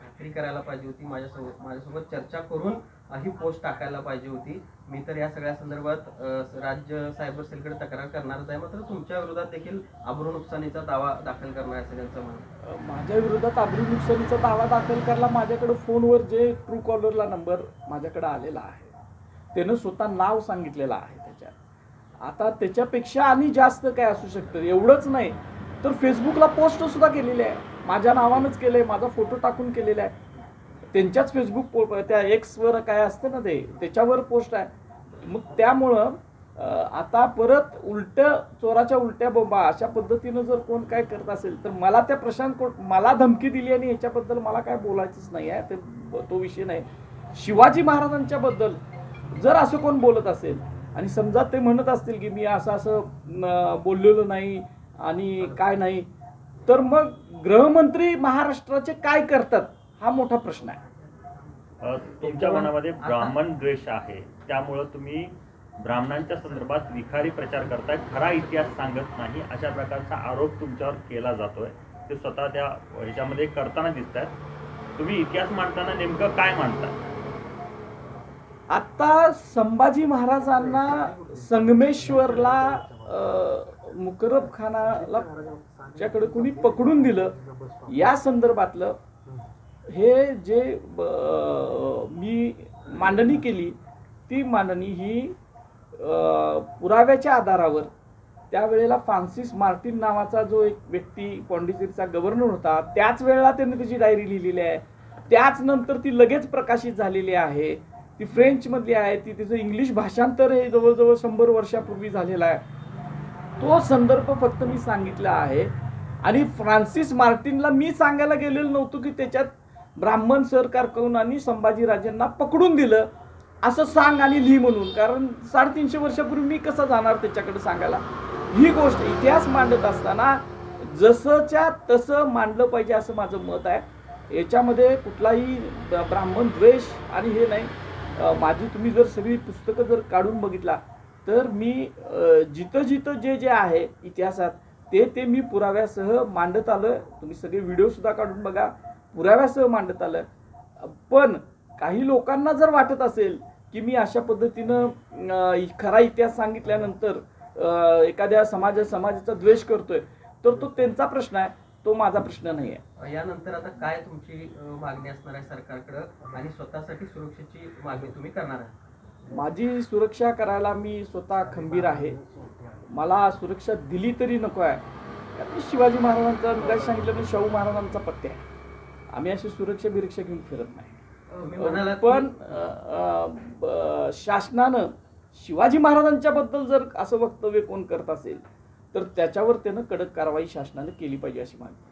खात्री करायला पाहिजे होती. माझ्यासोबत माझ्यासोबत चर्चा करून ही पोस्ट टाकायला पाहिजे होती. मी तर या सगळ्या संदर्भात राज्य सायबर सेलकडे तक्रार करणारच आहे. मात्र तुमच्या विरोधात देखील अब्रू नुकसानीचा दावा दाखल करणार आहे त्यांचं म्हणणं. माझ्या विरोधात आबरू नुकसानीचा दावा दाखल करायला माझ्याकडे फोनवर जे ट्रू कॉलरला नंबर माझ्याकडे आलेला आहे त्यानं स्वतः नाव सांगितलेलं आहे त्याच्यात. आता त्याच्यापेक्षा आणि जास्त काय असू शकतं? एवढंच नाही. तर फेसबुकला पोस्ट सुद्धा केलेली आहे. माझ्या नावानंच केलं आहे माझा फोटो टाकून केलेला आहे. त्यांच्याच फेसबुक पो त्या एक्सवर काय असतं ना ते त्याच्यावर पोस्ट आहे. मग त्यामुळं आता परत उलट चोराच्या उलट्या बोंबा अशा पद्धतीनं जर कोण काय करत असेल तर मला त्या प्रशांत कोट मला धमकी दिली आणि याच्याबद्दल मला काय बोलायचंच नाही आहे ते तो विषय नाही. शिवाजी महाराजांच्या बद्दल जर असं कोण बोलत असेल आणि समजा ते म्हणत असतील की मी असं असं बोललेलो नाही आणि काय नाही तर मग गृहमंत्री महाराष्ट्राचे काय करतात हा मोठा प्रश्न आहे. तुमच्या मनामध्ये ब्राह्मण द्वेष आहे त्यामुळं तुम्ही ब्राह्मणांच्या संदर्भात विखारी प्रचार करताय खरा इतिहास सांगत नाही अशा प्रकारचा आरोप तुमच्यावर केला जातोय ते स्वतः त्या ह्याच्यामध्ये करताना दिसत आहेत तुम्ही इतिहास मांडताना नेमकं काय मांडताय? आता संभाजी महाराजांना संगमेश्वरला मुकरब खानाला च्याकडे कुणी पकडून दिलं या संदर्भातलं हे जे मी मांडणी केली ती मांडणी ही पुराव्याच्या आधारावर त्यावेळेला फ्रान्सिस मार्टिन नावाचा जो एक व्यक्ती पॉंडिचेरीचा गव्हर्नर होता त्याच वेळेला त्याने त्याची डायरी लिहिलेली आहे. त्याच नंतर ती लगेच प्रकाशित झालेली आहे. ती फ्रेंचमधली आहे ती तिचं इंग्लिश भाषांतर हे जवळजवळ शंभर वर्षापूर्वी झालेलं आहे. तो संदर्भ फक्त मी सांगितला आहे. आणि फ्रान्सिस मार्टिनला मी सांगायला गेलेलो नव्हतो की त्याच्यात ब्राह्मण सरकार करून आणि संभाजीराजांना पकडून दिलं. असं सांग आणि लिही म्हणून. कारण साडेतीनशे वर्षापूर्वी मी कसं जाणार त्याच्याकडे सांगायला? ही गोष्ट इतिहास मांडत असताना जसंच्या तसं मांडलं पाहिजे असं माझं मत आहे. याच्यामध्ये कुठलाही ब्राह्मण द्वेष आणि हे नाही. माझी तुम्ही जर सगळी पुस्तकं जर काढून बघितला तर मी जिथं जिथं जे जे आहे इतिहासात ते ते मी पुराव्यासह मांडत आलं तुम्ही सगळे व्हिडिओसुद्धा काढून बघा. पुराव्यासह मांडत आलं पण काही लोकांना जर वाटत असेल की मी अशा पद्धतीनं खरा इतिहास सांगितल्यानंतर एखाद्या समाज समाजाचा द्वेष करतोय तर तो त्यांचा प्रश्न आहे. तो माझा प्रश्न नाही आहे यानंतर आता काय तुमची मागणी असणार आहे सरकारकडं? आणि स्वतःसाठी सुरक्षेची मागणी तुम्ही करणार आहे माझी सुरक्षा करायला मी स्वतः खंबीर आहे. मला सुरक्षा दिली तरी नको आहे. कारण मी शिवाजी महाराजांचा मी काय सांगितलं मी शाहू महाराजांचा पत्ते आहे. आम्ही अशी सुरक्षा बिरक्षा घेऊन फिरत नाही. पण शासनानं शिवाजी महाराजांच्या बद्दल जर असं वक्तव्य कोण करत असेल तर त्याच्यावर त्यानं कडक कारवाई शासनानं केली पाहिजे अशी मागणी.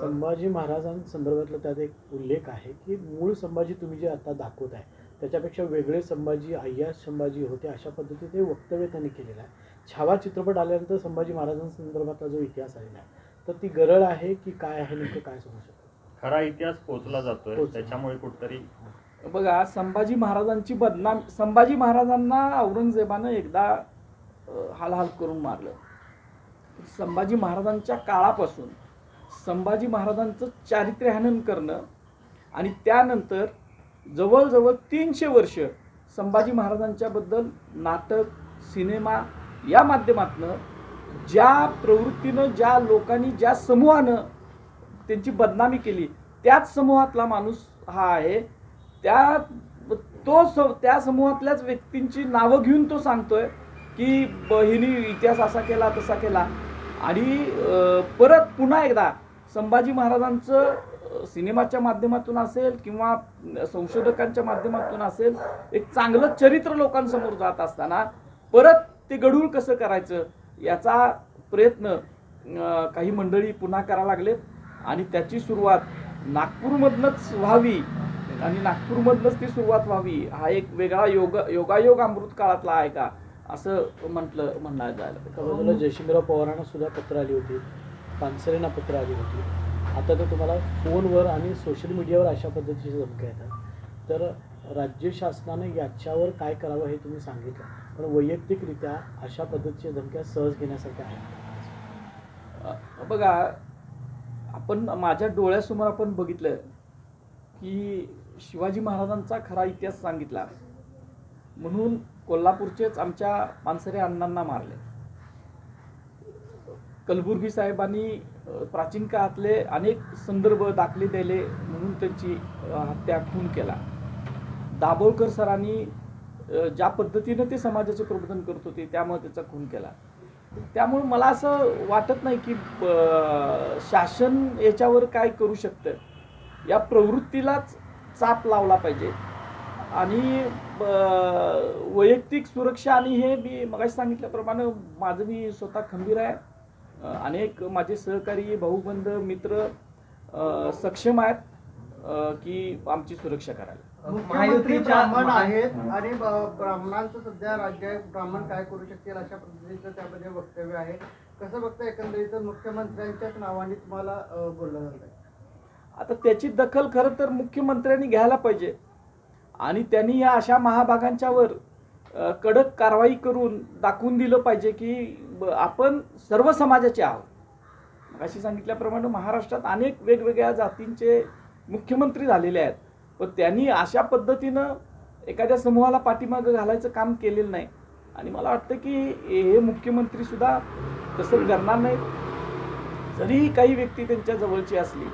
संभाजी महाराजांसंदर्भातला त्यात एक उल्लेख आहे की मूळ संभाजी तुम्ही जे आता दाखवत आहे त्याच्यापेक्षा वेगळे संभाजी अय्या संभाजी होते अशा पद्धतीने ते वक्तव्य त्यांनी केलेलं आहे. छावा चित्रपट आल्यानंतर संभाजी महाराजांसंदर्भातला जो इतिहास आलेला आहे तर ती गरळ आहे की काय आहे नेमकं काय सांगू शकतो? खरा इतिहास पोचला जातोय. त्याच्यामुळे कुठतरी बघा संभाजी महाराजांची बदनाम संभाजी महाराजांना औरंगजेबानं एकदा हालहाल करून मारलं. संभाजी महाराजांच्या काळापासून संभाजी महाराजांचं चारित्र्यहनन करणं आणि त्यानंतर जवळजवळ तीनशे वर्ष संभाजी महाराजांच्याबद्दल नाटक सिनेमा या माध्यमातनं ज्या प्रवृत्तीनं ज्या लोकांनी ज्या समूहानं त्यांची बदनामी केली त्याच समूहातला माणूस हा आहे. त्या तो स त्या समूहातल्याच व्यक्तींची नावं घेऊन तो सांगतोय की ब- हिनी इतिहास असा केला तसा केला. आणि परत पुन्हा एकदा संभाजी महाराजांचं सिनेमाच्या माध्यमातून असेल किंवा संशोधकांच्या माध्यमातून असेल एक चांगलं चरित्र लोकांसमोर जात असताना परत ते गढूळ कसं करायचं याचा प्रयत्न काही मंडळी पुन्हा करायला लागलेत. आणि त्याची सुरुवात नागपूरमधनंच व्हावी आणि नागपूरमधनंच ती सुरुवात व्हावी हा एक वेगळा योग योगायोग अमृत काळातला आहे का असं म्हटलं म्हणणार जायला. एका जयशिंगराव पवारांना सुद्धा पत्र आली होती. पानसरेंना पत्र आली होती. आता तर तुम्हाला फोनवर आणि सोशल मीडियावर अशा पद्धतीची धमक्या येतात. तर राज्य शासनाने याच्यावर काय करावं हे तुम्ही सांगितलं. पण वैयक्तिकरित्या अशा पद्धतीच्या धमक्या सहज घेण्यासारख्या आहेत. बघा आपण माझ्या डोळ्यासमोर आपण बघितलं की शिवाजी महाराजांचा खरा इतिहास सांगितला. म्हणून कोल्हापूरचेच आमच्या पानसरे अण्णांना मारले. कलबुर्गी साहेबांनी प्राचीन काळातले अनेक संदर्भ दाखले दिले म्हणून त्यांची हत्या खून केला. दाभोळकर सरांनी ज्या पद्धतीनं ते समाजाचे प्रबोधन करत होते त्यामुळे त्याचा खून केला. त्यामुळे मला असं वाटत नाही की शासन याच्यावर काय करू शकतं. या प्रवृत्तीलाच चाप लावला पाहिजे. आणि वैयक्तिक सुरक्षा आणि हे मी मगाशी सांगितल्याप्रमाणे माझं मी स्वतः खंबीर आहे. अनेक माझे सहकारी भाऊबंध मित्र सक्षम आहेत की आमची सुरक्षा करायला. मुख्यमंत्री ब्राह्मण आहेत आणि ब्राह्मणांचं सध्या राज्य आहे. ब्राह्मण काय करू शकतील अशा पद्धतीचं त्यामध्ये वक्तव्य आहे. कसं बघता एकंदरीत मुख्यमंत्र्यांच्याच नावाने तुम्हाला बोललं जात आहे आता त्याची दखल खरं तर मुख्यमंत्र्यांनी घ्यायला पाहिजे. आणि त्यांनी या अशा महाभागांच्यावर अ, कडक कारवाई करून दाखवून दिलं पाहिजे की ब- आपण सर्व समाजाचे आहोत. अशी सांगितल्याप्रमाणे महाराष्ट्रात अनेक वेगवेगळ्या जातींचे मुख्यमंत्री झालेले आहेत पण त्यांनी अशा पद्धतीनं एखाद्या समूहाला पाठीमागं घालायचं काम केलेलं नाही. आणि मला वाटतं की हे मुख्यमंत्रीसुद्धा तसं करणार नाहीत. जरी काही व्यक्ती त्यांच्या जवळची असली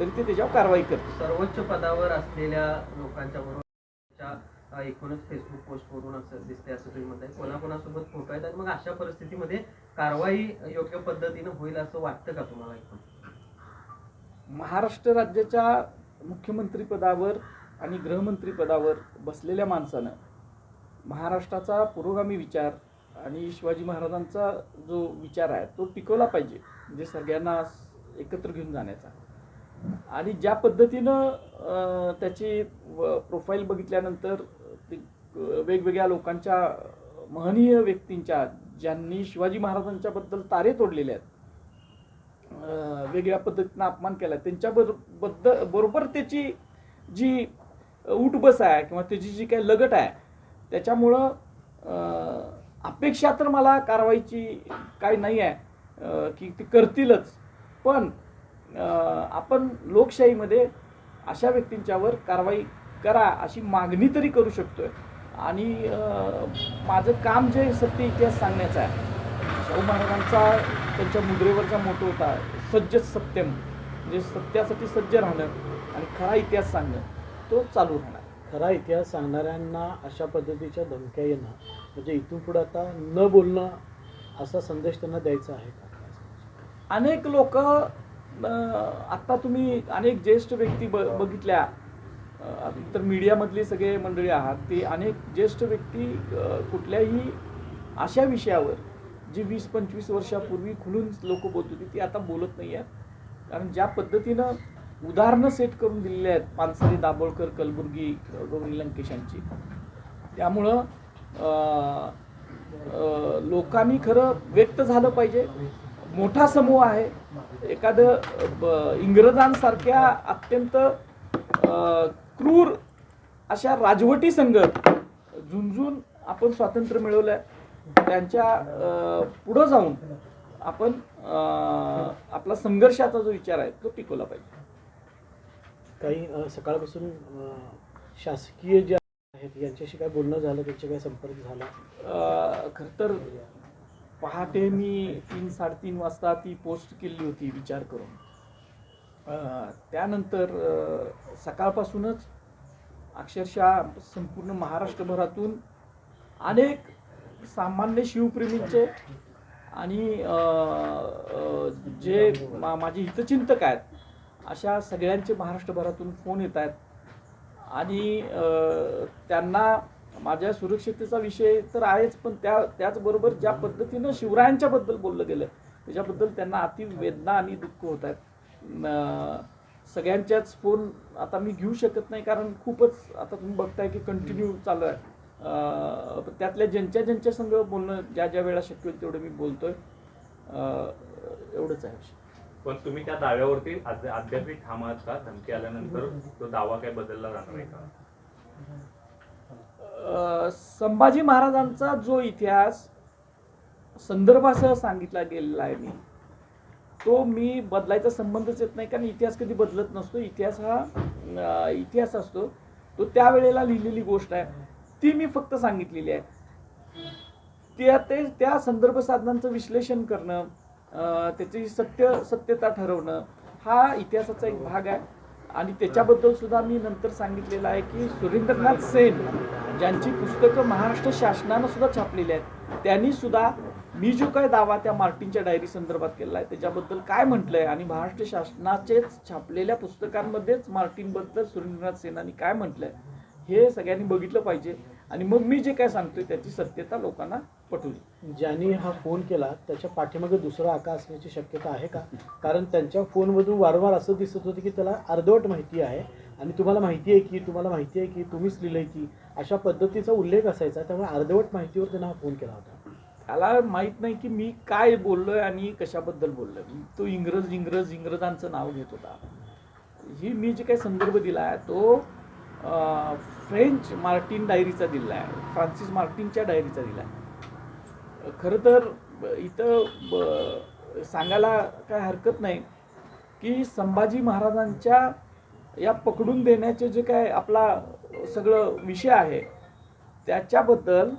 तरी ते त्याच्यावर कारवाई करतात सर्वोच्च पदावर असलेल्या लोकांच्या बरोबर एकूणच फेसबुक पोस्टवरून असं दिसते असं तुम्ही म्हणताय. कोणाकोणासोबत फोटो आहेत आणि मग अशा परिस्थितीमध्ये कारवाई योग्य पद्धतीनं होईल असं वाटतं का तुम्हाला एकूण महाराष्ट्र राज्याच्या मुख्यमंत्रीपदावर आणि गृहमंत्रीपदावर बसलेल्या माणसानं महाराष्ट्राचा पुरोगामी विचार आणि शिवाजी महाराजांचा जो विचार आहे तो टिकवला पाहिजे म्हणजे सगळ्यांना एकत्र घेऊन जाण्याचा. आणि ज्या पद्धतीनं त्याची प्रोफाईल बघितल्यानंतर वेगवेगळ्या लोकांच्या महनीय व्यक्तींच्या ज्यांनी शिवाजी महाराजांच्याबद्दल तारे तोडलेले आहेत वेगळ्या पद्धतीनं अपमान केला त्यांच्याबद्दल बद्दल बरोबर त्याची जी उठबस आहे किंवा त्याची जी काही लगट आहे त्याच्यामुळं अपेक्षा तर मला कारवाईची काही नाही आहे की ती करतीलच. पण आपण लोकशाहीमध्ये अशा व्यक्तींच्यावर कारवाई करा अशी मागणी तरी करू शकतोय. आणि माझं काम जे सत्य इतिहास सांगण्याचं आहे. शाहू महाराजांचा त्यांच्या मुद्रेवरचा मोठं होता सज्ज सत्यम. म्हणजे सत्यासाठी सज्ज राहणं आणि खरा इतिहास सांगणं तो चालू राहणार. खरा इतिहास सांगणाऱ्यांना अशा पद्धतीच्या धमक्या येणं म्हणजे इथून पुढे आता न बोलणं असा संदेश त्यांना द्यायचा आहे का? अनेक लोक आत्ता तुम्ही अनेक ज्येष्ठ व्यक्ती ब बघितल्या. तर मीडियामधली सगळे मंडळी आहात. ते अनेक ज्येष्ठ व्यक्ती कुठल्याही अशा विषयावर जी वीस पंचवीस वर्षापूर्वी खुलून लोक बोलत होती ती आता बोलत नाही आहेत. कारण ज्या पद्धतीनं उदाहरणं सेट करून दिलेली आहेत पानसरे दाभोळकर कलबुर्गी गौरी लंकेश यांची त्यामुळं लोकांनी खरं व्यक्त झालं पाहिजे. मोठा समूह आहे. एखादं ब- इंग्रजांसारख्या अत्यंत क्रूर अशा राजवटी संघ झुंजून आपण स्वातंत्र्य मिळवलं आहे त्यांच्या पुढं जाऊन आपण आपला संघर्षाचा जो विचार आहे तो टिकवला पाहिजे. काही सकाळपासून शासकीय जे आहेत यांच्याशी काय बोलणं झालं? त्यांचे काय संपर्क झाला? खरं तर पहाटे मी तीन साडेतीन वाजता ती पोस्ट केली होती विचार करून. त्यानंतर सकाळपासूनच अक्षरशः संपूर्ण महाराष्ट्रभरातून अनेक सामान्य शिवप्रेमींचे आणि जे मा माझे हितचिंतक आहेत अशा सगळ्यांचे महाराष्ट्रभरातून फोन येत आहेत. आणि त्यांना माझ्या सुरक्षिततेचा विषय तर आहेच पण त्या त्याचबरोबर ज्या पद्धतीनं शिवरायांच्याबद्दल बोललं गेलं त्याच्याबद्दल त्यांना अति वेदना आणि दुःख होत आहेत. सगळ्यांच्याच फोन आता मी घेऊ शकत नाही कारण खूपच आता तुम्ही बघताय की कंटिन्यू चालू आहे. त्यातल्या ज्यांच्या ज्यांच्या संग बोलणं ज्या ज्या वेळा शक्य होईल तेवढं मी बोलतोय. एवढंच आहे पण तुम्ही त्या दाव्यावरती अद्या- अद्यापही ठाम आहात का धमकी आल्यानंतर तो दावा काय बदलला जाणार आहे का? संभाजी महाराजांचा जो इतिहास संदर्भासह सांगितला गेलेला आहे मी. तो मी बदलायचा संबंधच येत नाही कारण इतिहास कधी बदलत नसतो. इतिहास हा इतिहास असतो. तो त्यावेळेला लिहिलेली गोष्ट आहे. ती मी फक्त सांगितलेली आहे. त्या ते त्या संदर्भ साधनांचं विश्लेषण करणं त्याची सत्य सत्यता ठरवणं हा इतिहासाचा एक भाग आहे. आणि त्याच्याबद्दल सुद्धा मी नंतर सांगितलेलं आहे की सुरेंद्रनाथ सेन ज्यांची पुस्तकं महाराष्ट्र शासनानं सुद्धा छापलेली आहेत त्यांनी सुद्धा मी जो काय दावा त्या मार्टिनच्या डायरी संदर्भात केला आहे त्याच्याबद्दल काय म्हटलंय आणि महाराष्ट्र शासनाचेच छापलेल्या पुस्तकांमध्येच मार्टिनबद्दल सुरेंद्रनाथ सेनानी काय म्हटलंय हे सगळ्यांनी बघितलं पाहिजे. आणि मग मी जे काय सांगतोय त्याची सत्यता लोकांना पटवली. ज्यांनी हा फोन केला त्याच्या पाठीमागे दुसरा आका असण्याची शक्यता आहे का? कारण त्यांच्या फोनमधून वारंवार असं दिसत होतं की त्याला अर्धवट माहिती आहे. आणि तुम्हाला माहिती आहे की तुम्हाला माहिती आहे की तुम्हीच लिहिलंय की अशा पद्धतीचा उल्लेख असायचा त्यामुळे अर्धवट माहितीवर त्यांना हा फोन केला होता. त्याला माहीत नाही की मी काय बोललोय आणि कशाबद्दल बोललोय. तो इंग्रज इंग्रज इंग्रजांचं नाव घेत होता. ही मी जे काही संदर्भ दिला आहे तो फ्रेंच मार्टिन डायरीचा दिला आहे. फ्रान्सिस मार्टिनच्या डायरीचा दिला आहे. खरं तर इथं ब- सांगायला काय हरकत नाही की संभाजी महाराजांच्या या पकडून देण्याचे जे काय आपला सगळं विषय आहे त्याच्याबद्दल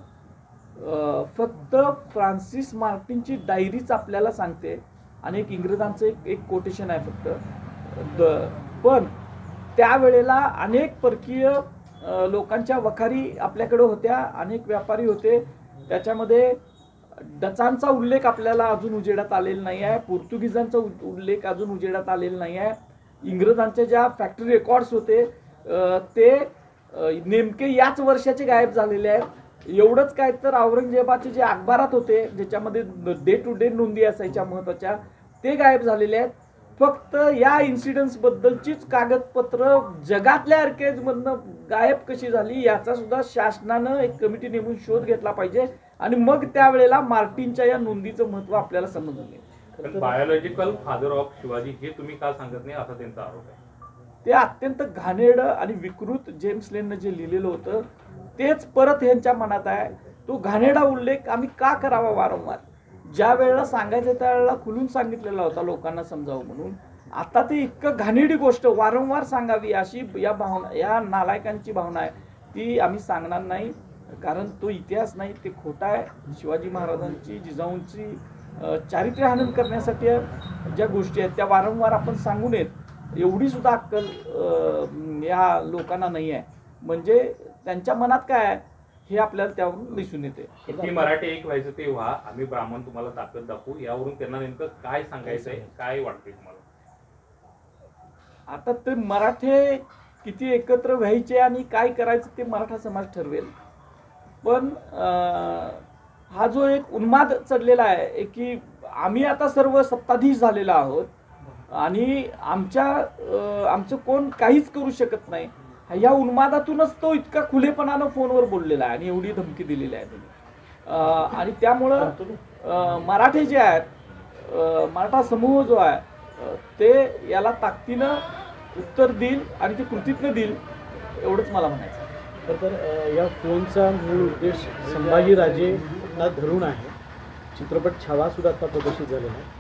फक्त फ्रान्सिस मार्टिनची डायरीच आपल्याला सांगते. आणि एक इंग्रजांचं एक एक कोटेशन आहे फक्त. द पण त्यावेळेला अनेक परकीय लोकांच्या वखारी आपल्याकडे होत्या. अनेक व्यापारी होते. त्याच्यामध्ये डचांचा उल्लेख आपल्याला अजून उजेडात आलेला नाही आहे. पोर्तुगीजांचा उ- उल्लेख अजून उजेडात आलेला नाही आहे. इंग्रजांचे ज्या फॅक्टरी रेकॉर्ड्स होते ते नेमके याच वर्षाचे गायब झालेले आहेत. एवढंच काय तर औरंगजेबाचे जे अखबारात होते ज्याच्यामध्ये डे टू डे नोंदी असायच्या महत्त्वाच्या ते गायब झालेले आहेत. फक्त या इन्सिडेंट्स बद्दलचीच कागदपत्र जगातल्या अर्केजमधनं गायब कशी झाली याचा सुद्धा शासनानं एक कमिटी नेमून शोध घेतला पाहिजे. आणि मग त्यावेळेला मार्टिनच्या या नोंदीचं महत्त्व आपल्याला समजून येईल. बायोलॉजिकल फादर ऑफ शिवाजी हे तुम्ही का सांगत नाही असा त्यांचा आरोप आहे? ते अत्यंत घाणेरडं आणि विकृत जेम्स लेननं जे लिहिलेलं होतं तेच परत ह्यांच्या मनात आहे. तो घाणेरडा उल्लेख आम्ही का करावा वारंवार? ज्या वेळेला सांगायचं त्यावेळेला खुलून सांगितलेला होता लोकांना समजावं म्हणून. आता ते इतकं घाणेरडी गोष्ट वारंवार सांगावी अशी या भावना या नालायकांची भावना आहे. ती आम्ही सांगणार नाही कारण तो इतिहास नाही ते खोटा आहे. शिवाजी महाराजांची जिजाऊंची चारित्र्य हनन करण्यासाठी ज्या गोष्टी आहेत त्या वारंवार आपण सांगू नयेत. एवढी सुद्धा अक्कल या लोकांना नाही आहे म्हणजे त्यांच्या मनात काय आहे? हे आपल्याला त्यावरून दिसून येते. मराठी एक व्हायचं ते व्हा. आम्ही ब्राह्मण तुम्हाला ताकद दाखवू. यावरून त्यांना नेमकं काय सांगायचंय काय वाटतंय तुम्हाला? आता ते मराठे किती एकत्र व्हायचे आणि काय करायचं ते मराठा समाज ठरवेल. पण हा जो एक उन्माद चढलेला आहे की आम्ही आता सर्व सत्ताधीश झालेलो आहोत आणि आमच्या आमचं कोण काहीच करू शकत नाही. या उन्मादातूनच तो इतका खुलेपणानं फोनवर बोललेला आहे आणि एवढी धमकी दिलेली आहे त्यांनी. आणि त्यामुळं मराठे जे आहेत मराठा समूह जो आहे ते याला ताकदीनं उत्तर देईल आणि ते कृतीतनं देईल एवढंच मला म्हणायचं आहे. तर या फोनचा मूळ उद्देश संभाजीराजेंना धरून आहे. चित्रपट छावा सुद्धा आता प्रदर्शित झालेला आहे.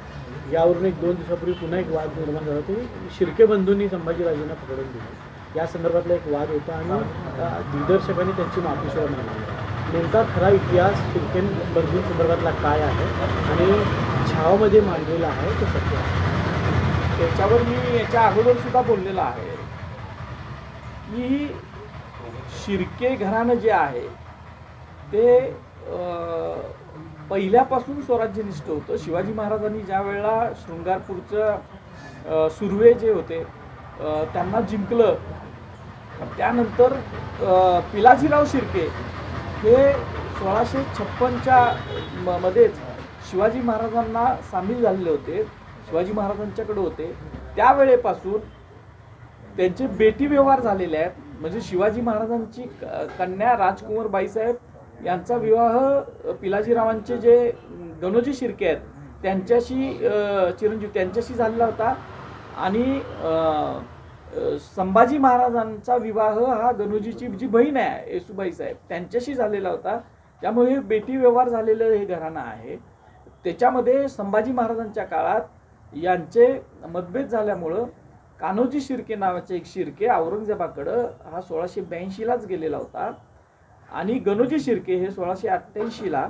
यावरून एक दोन दिवसापूर्वी पुन्हा एक वाद निर्माण झाला. ते शिर्के बंधूंनी संभाजीराजेंना पकडून दिलं. या संदर्भातला एक वाद होता आणि दिग्दर्शकांनी त्यांची माफी सुद्धा नेमका खरा इतिहास शिर्के बंधूंसंदर्भातला काय आहे आणि छावामध्ये मांडलेला आहे तो सत्य आहे. त्याच्यावर मी याच्या अगोदर सुद्धा बोललेला आहे की शिर्के घराणं जे आहे ते पहिल्यापासून स्वराज्यनिष्ठ होतं. शिवाजी महाराजांनी ज्या वेळेला शृंगारपूरचं सुर्वे जे होते त्यांना जिंकलं. त्यानंतर पिलाजीराव शिर्के हे सोळाशे छप्पनच्या म- मध्येच शिवाजी महाराजांना सामील झालेले होते. शिवाजी महाराजांच्याकडे होते. त्यावेळेपासून त्यांचे बेटी व्यवहार झालेले आहेत. म्हणजे शिवाजी महाराजांची क- कन्या राजकुमार बाईसाहेब यांचा विवाह पिलाजीरावांचे जे गणोजी शिर्के आहेत त्यांच्याशी चिरंजीव त्यांच्याशी झालेला होता. आणि संभाजी महाराजांचा विवाह हा गणोजीची जी बहीण आहे येसुबाई साहेब त्यांच्याशी झालेला होता. त्यामुळे हे बेटी व्यवहार झालेलं हे घराणं आहे. त्याच्यामध्ये संभाजी महाराजांच्या काळात यांचे मतभेद झाल्यामुळं कान्होजी शिर्के नावाचे एक शिर्के औरंगजेबाकडं हा सोळाशे ब्याऐंशीलाच गेलेला होता. आणि गणोजी शिर्के हे सोळाशे अठ्ठ्याऐंशीला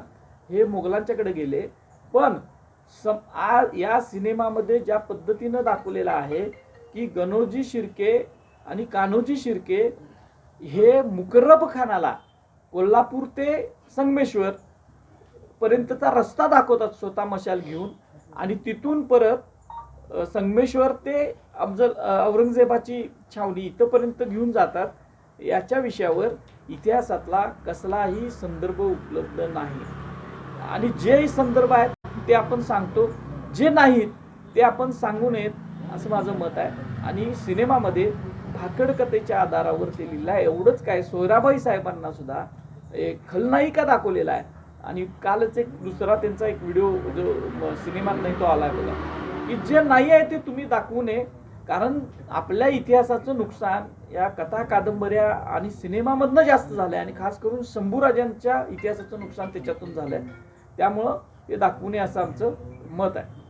हे मोगलांच्याकडे गेले. पण सम आ या सिनेमामध्ये ज्या पद्धतीनं दाखवलेलं आहे की गणोजी शिर्के आणि कान्होजी शिर्के हे मुकर्रब खानाला कोल्हापूर ते संगमेश्वर पर्यंतचा रस्ता दाखवतात स्वतः मशाल घेऊन. आणि तिथून परत संगमेश्वर ते अफजल औरंगजेबाची छावणी इथंपर्यंत घेऊन जातात. याच्या विषयावर इतिहासातला कसलाही संदर्भ उपलब्ध नाही. आणि जे संदर्भ आहेत ते आपण सांगतो. जे नाहीत ते आपण सांगू नयेत असं माझं मत आहे. आणि सिनेमामध्ये भाकड कथेच्या आधारावर ते लिहिलं आहे. एवढंच काय सोयराबाई साहेबांना सुद्धा एक खलनायिका दाखवलेला आहे. आणि कालच एक दुसरा त्यांचा एक व्हिडिओ जो सिनेमात नाही तो आलाय बघा. की जे नाही आहे ते तुम्ही दाखवू नये. कारण आपल्या इतिहासाचं नुकसान या कथा कादंबऱ्या आणि सिनेमामधनं जास्त झालं आहे आणि खास करून शंभूराजांच्या इतिहासाचं नुकसान त्याच्यातून झालं आहे त्यामुळं ते दाखवू नये असं आमचं मत आहे.